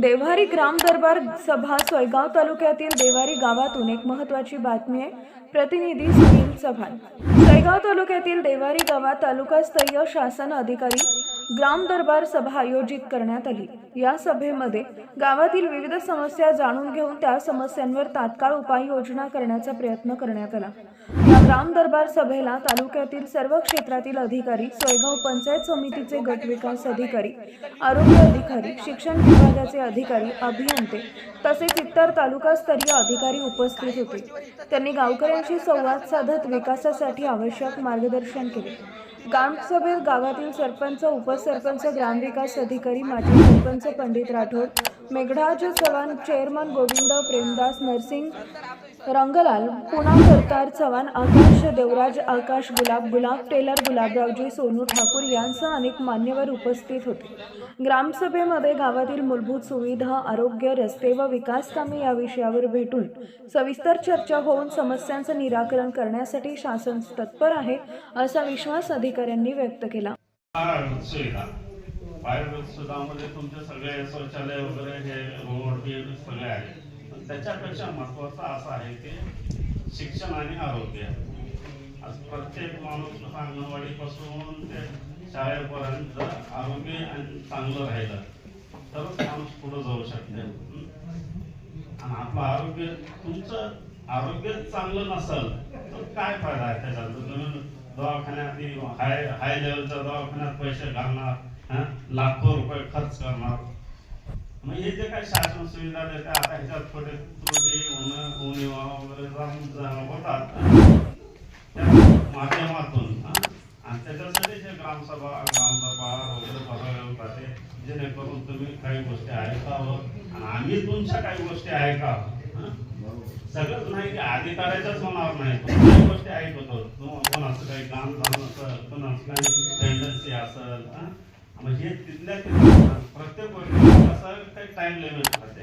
देवारी ग्राम दरबार सभा सोयगाव तालुक्यातील देवारी गावातून एक महत्त्वाची बातमी आहे. प्रतिनिधी सुनील चव्हाण. सोयगाव तालुक्यातील देवारी गावात तालुकास्तरीय शासन अधिकारी ग्राम दरबार सभा आयोजित करण्यात आली. या सभेमध्ये गावातील विविध समस्या जाणून घेऊन त्या समस्यांवर तात्काळ उपाययोजना करण्याचा प्रयत्न करण्यात आला. या ग्राम दरबार सभेला तालुक्यातील सर्व क्षेत्रातील अधिकारी सोयगाव पंचायत समितीचे गट विकास अधिकारी आरोग्य अधिकारी शिक्षण विभागाचे अधिकारी अभियंते तसेच इतर तालुकास्तरीय अधिकारी उपस्थित होते. त्यांनी गावकऱ्यांशी संवाद साधत विकासासाठी आवश्यक मार्गदर्शन केले. ग्रामसभेत गावातील सरपंच उपसरपंच ग्रामविकास अधिकारी माजी सरपंच पंडित राठोड मेघराज चव्हाण चेअरमन गोविंद प्रेमदास नरसिंग रंगलाल पुणा सरकार चव्हाण आकाश देवराज आकाश गुलाब गुलाब टेलर गुलाबरावजी सोनू ठाकूर यांसह अनेक मान्यवर उपस्थित होते. ग्रामसभेमध्ये गावातील मूलभूत सुविधा आरोग्य रस्ते व विकास कामे या विषयावर भेटून सविस्तर चर्चा होऊन समस्यांचं निराकरण करण्यासाठी शासन तत्पर आहे असा विश्वास अधिकाऱ्यांनी व्यक्त केला. बाहेर सुद्धामध्ये तुमचे सगळे शौचालय वगैरे हे रोड सगळे आहे पण त्याच्यापेक्षा महत्वाचं असं आहे की शिक्षण आणि आरोग्य. आज प्रत्येक माणूस अंगणवाडीपासून ते शाळेपर्यंत आरोग्य आणि चांगलं राहिलं तरच माणूस पुढे जाऊ शकते. आणि आपलं आरोग्य तुमचं आरोग्य चांगलं नसेल तर काय फायदा आहे त्याच्यात? दवाखान्यात हाय हाय लेवलच्या दवाखान्यात पैसे घालणार लाखो रुपये खर्च करणार. मग हे जे काही शासन सुविधा देते आता ह्याच्यात थोडे त्रुटी उण उणिवा वगैरे जाऊन होतात. त्या माध्यमातून आणि त्याच्यासाठी जे ग्रामसभा ग्रामसभा वगैरे भरवले जाते जेणेकरून तुम्ही काही गोष्टी ऐकावं. आणि आम्ही तुमच्या काही गोष्टी ऐकावं. सगळंच नाही की अधिकाऱ्याच्याच मनावर नाही. कोणत्याही गोष्टी ऐकतो असं काही काम झालं नसेल असं काही टेंडन्सी असेल हे? तिथल्या प्रत्येक गोष्टी असं काही टाइम लिमिट राहते